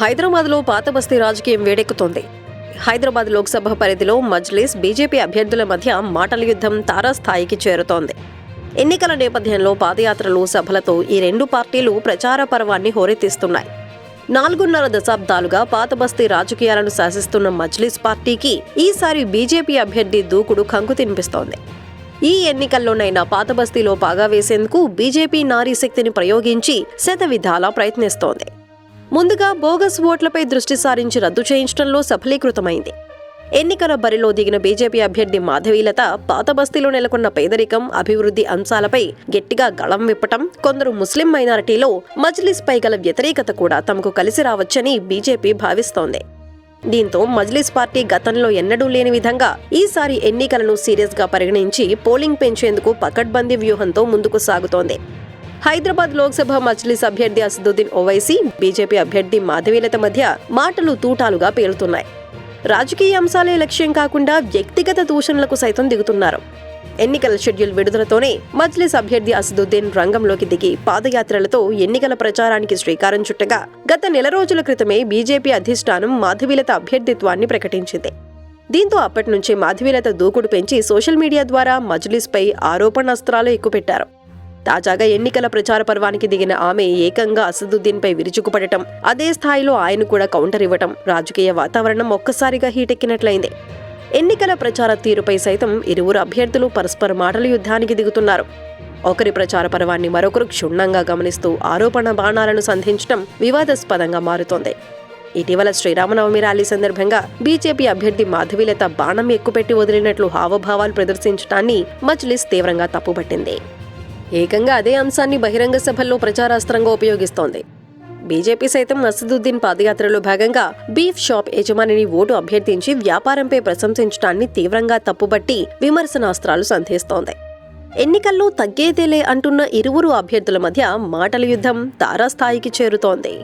హైదరాబాద్లో పాత బస్తీ రాజకీయం వేడెక్కుతోంది. హైదరాబాద్ లోక్సభ పరిధిలో మజ్లిస్ బీజేపీ అభ్యర్థుల మధ్య మాటల యుద్ధం తారాస్థాయికి చేరుతోంది. ఎన్నికల నేపథ్యంలో పాదయాత్రలు సభలతో ఈ రెండు పార్టీలు ప్రచార పర్వాన్ని హోరెత్తిస్తున్నాయి. నాలుగున్నర దశాబ్దాలుగా పాతబస్తీ రాజకీయాలను శాసిస్తున్న మజ్లిస్ పార్టీకి ఈసారి బీజేపీ అభ్యర్థి దూకుడు కంకు తినిపిస్తోంది. ఈ ఎన్నికల్లోనైనా పాతబస్తీలో పాగా వేసేందుకు బీజేపీ నారీ శక్తిని ప్రయోగించి శతవిధాలా ప్రయత్నిస్తోంది. ముందుగా బోగస్ ఓట్లపై దృష్టి సారించి రద్దు చేయించడంలో సఫలీకృతమైంది. ఎన్నికల బరిలో దిగిన బీజేపీ అభ్యర్థి మాధవీలత పాత బస్తీలో నెలకొన్న పేదరికం అభివృద్ధి అంశాలపై గట్టిగా గళం విప్పటం కొందరు ముస్లిం మైనారిటీలో మజ్లిస్ పై గల వ్యతిరేకత కూడా తమకు కలిసి రావచ్చని బీజేపీ భావిస్తోంది. దీంతో మజ్లిస్ పార్టీ గతంలో ఎన్నడూ లేని విధంగా ఈసారి ఎన్నికలను సీరియస్గా పరిగణించి పోలింగ్ పెంచేందుకు పకడ్బందీ వ్యూహంతో ముందుకు సాగుతోంది. హైదరాబాద్ లోక్సభ మజ్లిస్ అభ్యర్థి అసదుద్దీన్ ఓవైసీ బీజేపీ అభ్యర్థి మాధవీలత మధ్య మాటలు తూటాలుగా పేలుతున్నాయి. రాజకీయ అంశాలే లక్ష్యం కాకుండా వ్యక్తిగత దూషణలకు సైతం దిగుతున్నారు. ఎన్నికల షెడ్యూల్ విడుదలతోనే మజ్లిస్ అభ్యర్థి అసదుద్దీన్ రంగంలోకి దిగి పాదయాత్రలతో ఎన్నికల ప్రచారానికి శ్రీకారం చుట్టగా గత నెల రోజుల క్రితమే బీజేపీ అధిష్టానం మాధవీలత అభ్యర్థిత్వాన్ని ప్రకటించింది. దీంతో అప్పటి నుంచే మాధవీలత దూకుడు పెంచి సోషల్ మీడియా ద్వారా మజ్లిస్పై ఆరోపణాస్త్రాలు ఎక్కుపెట్టారు. తాజాగా ఎన్నికల ప్రచార పర్వానికి దిగిన ఆమె ఏకంగా అసదుద్దీన్పై విరుచుకుపడటం అదే స్థాయిలో ఆయన కూడా కౌంటర్ ఇవ్వటం రాజకీయ వాతావరణం ఒక్కసారిగా హీటెక్కినట్లయింది. ఎన్నికల ప్రచార తీరుపై సైతం ఇరువురు అభ్యర్థులు పరస్పర మాటల యుద్ధానికి దిగుతున్నారు. ఒకరి ప్రచార పర్వాన్ని మరొకరు క్షుణ్ణంగా గమనిస్తూ ఆరోపణ బాణాలను సంధించడం వివాదాస్పదంగా మారుతోంది. ఇటీవల శ్రీరామనవమి ర్యాలీ సందర్భంగా బీజేపీ అభ్యర్థి మాధవీలత బాణం ఎక్కుపెట్టి వదిలినట్లు హావభావాలు ప్రదర్శించడాన్ని మజ్లిస్ తీవ్రంగా తప్పుపట్టింది. ఏకంగా అదే అంశాన్ని బహిరంగ సభల్లో ప్రచారాస్త్రంగా ఉపయోగిస్తోంది. బీజేపీ సైతం అసదుద్దీన్ పాదయాత్రలో భాగంగా బీఫ్ షాప్ యజమానిని ఓటు అభ్యర్థించి వ్యాపారంపై ప్రశంసించడాన్ని తీవ్రంగా తప్పుబట్టి విమర్శనాస్త్రాలు సంధిస్తోంది. ఎన్నికల్లో తగ్గేదేలే అంటున్న ఇరువురు అభ్యర్థుల మధ్య మాటల యుద్ధం తారాస్థాయికి చేరుతోంది.